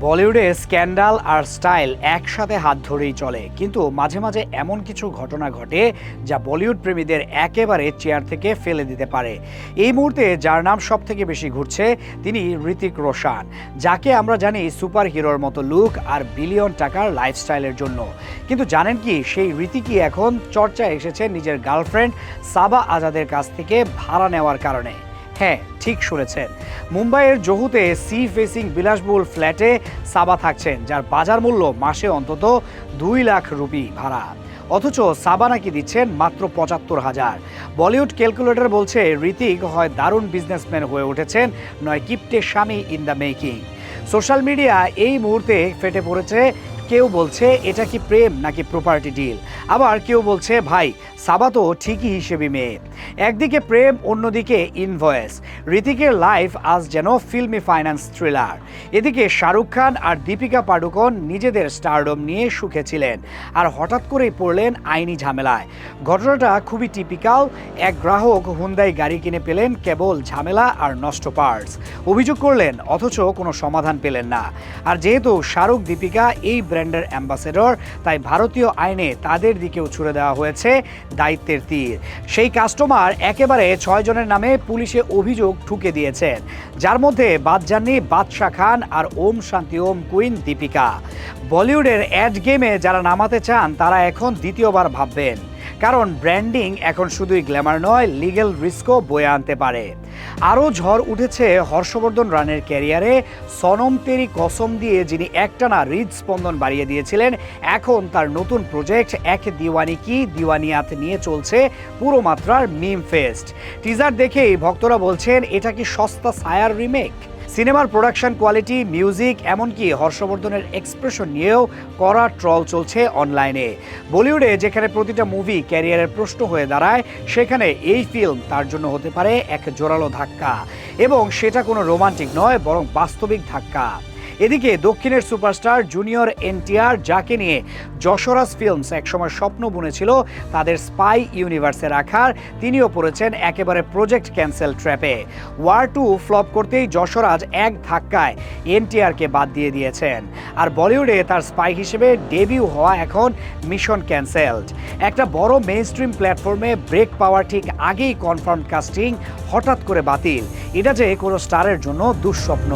বলিউডে স্ক্যান্ডাল আর স্টাইল একসাথে হাত ধরেই চলে। কিন্তু মাঝে মাঝে এমন কিছু ঘটনা ঘটে যা বলিউড প্রেমীদের একেবারে চেয়ার থেকে ফেলে দিতে পারে। এই মুহূর্তে যার নাম সব থেকে বেশি ঘুরছে তিনি ঋতিক রোশান, যাকে আমরা জানি সুপার হিরোর মতো লুক আর বিলিয়ন টাকার লাইফস্টাইলের জন্য। কিন্তু জানেন কি, সেই ঋতিকই এখন চর্চায় এসেছে নিজের গার্লফ্রেন্ড সাবা আজাদের কাছ থেকে ভাড়া নেওয়ার কারণে। হ্যাঁ ঠিক শুনেছেন। মুম্বাইয়ের জহুতে সি ফেসিং বিলাসবহুল ফ্ল্যাটে সাবা থাকছেন, যার বাজার মূল্য মাসে অন্তত দুই লাখ রুপি ভাড়া। অথচ সাবা নাকি দিচ্ছেন মাত্র পঁচাত্তর হাজার। বলিউড ক্যালকুলেটর বলছে ঋতিক হয় দারুণ বিজনেসম্যান হয়ে উঠেছেন, নয় কিপ্টে স্বামী in the making. Social media এই মুহূর্তে ফেটে পড়েছে কেউ বলছে এটা কি প্রেম নাকি প্রপার্টি ডিল আবার কেউ বলছে, ভাই, সাবা তো ঠিকই হিসেবে মেয়ে। একদিকে প্রেম, অন্যদিকে ইনভয়েস ঋতিকের লাইফ আজ যেন ফিল্মি ফাইন্যান্স থ্রিলার এদিকে শাহরুখ খান আর দীপিকা পাডুকোন নিজেদের স্টারডম নিয়ে সুখে ছিলেন আর হঠাৎ করেই পড়লেন আইনি ঝামেলায়। ঘটনাটা খুবই টিপিক্যাল এক গ্রাহক হুন্দাই গাড়ি কিনে পেলেন কেবল ঝামেলা আর নষ্ট পার্টস অভিযোগ করলেন, অথচ কোনো সমাধান পেলেন না। আর যেহেতু শাহরুখ, দীপিকা এই ব্র্যান্ডের অ্যাম্বাসেডর, তাই ভারতীয় আইনে তাদের দিকেও ছুড়ে দেওয়া হয়েছে দায়িত্বের তীর। সেই কাস্টমার একেবারে ছয়জনের নামে পুলিশে অভিযোগ ঠুকে দিয়েছেন। যার মধ্যে বাদ যাননি বাদশাহ খান আর ওম শান্তি ওম কুইন দীপিকা। বলিউডের অ্যাড গেমে যারা নামাতে চান, তারা এখন দ্বিতীয়বার ভাববেন। কারণ ব্র্যান্ডিং এখন শুধুই গ্ল্যামার নয় লিগেল রিস্কও বয়ে আনতে পারে। আরও ঝড় উঠেছে হর্ষবর্ধন রানের ক্যারিয়ারে। সনম তেরি কসম দিয়ে যিনি একটানা হৃদস্পন্দন বাড়িয়ে দিয়েছিলেন, এখন তার নতুন প্রজেক্ট এক দিওয়ানি কি দিওয়ানিয়াত নিয়ে চলছে পুরো মাত্রার মিম ফেস্ট। টিজার দেখেই ভক্তরা বলছেন, এটা কি সস্তা সায়ার রিমেক? সিনেমার প্রোডাকশন কোয়ালিটি, মিউজিক, এমনকি হর্ষবর্ধনের এক্সপ্রেশন নিয়েও করা ট্রল চলছে অনলাইনে। বলিউডে যেখানে প্রতিটা মুভি ক্যারিয়ারের প্রশ্ন হয়ে দাঁড়ায়, সেখানে এই ফিল্ম তার জন্য হতে পারে এক জোরালো ধাক্কা। এবং সেটা কোনো রোমান্টিক নয়, বরং বাস্তবিক ধাক্কা। এদিকে দক্ষিণের সুপারস্টার জুনিয়র এনটিআর যাকে নিয়ে যশোরাজ ফিল্মস একসময় স্বপ্ন বুনেছিল, তাদের স্পাই ইউনিভার্সে রাখার, তিনিও পড়েছেন একেবারে প্রজেক্ট ক্যান্সেল ট্র্যাপে। ওয়ার টু ফ্লপ করতেই যশোরাজ এক ধাক্কায় এনটিআরকে বাদ দিয়ে দিয়েছেন। আর বলিউডে তার স্পাই হিসেবে ডেবিউ হওয়া এখন মিশন ক্যান্সেলড। একটা বড় মেইন স্ট্রিম প্ল্যাটফর্মে ব্রেক পাওয়ার ঠিক আগেই কনফার্ম কাস্টিং হঠাৎ করে বাতিল। এটা যে কোনো স্টারের জন্য দুঃস্বপ্ন।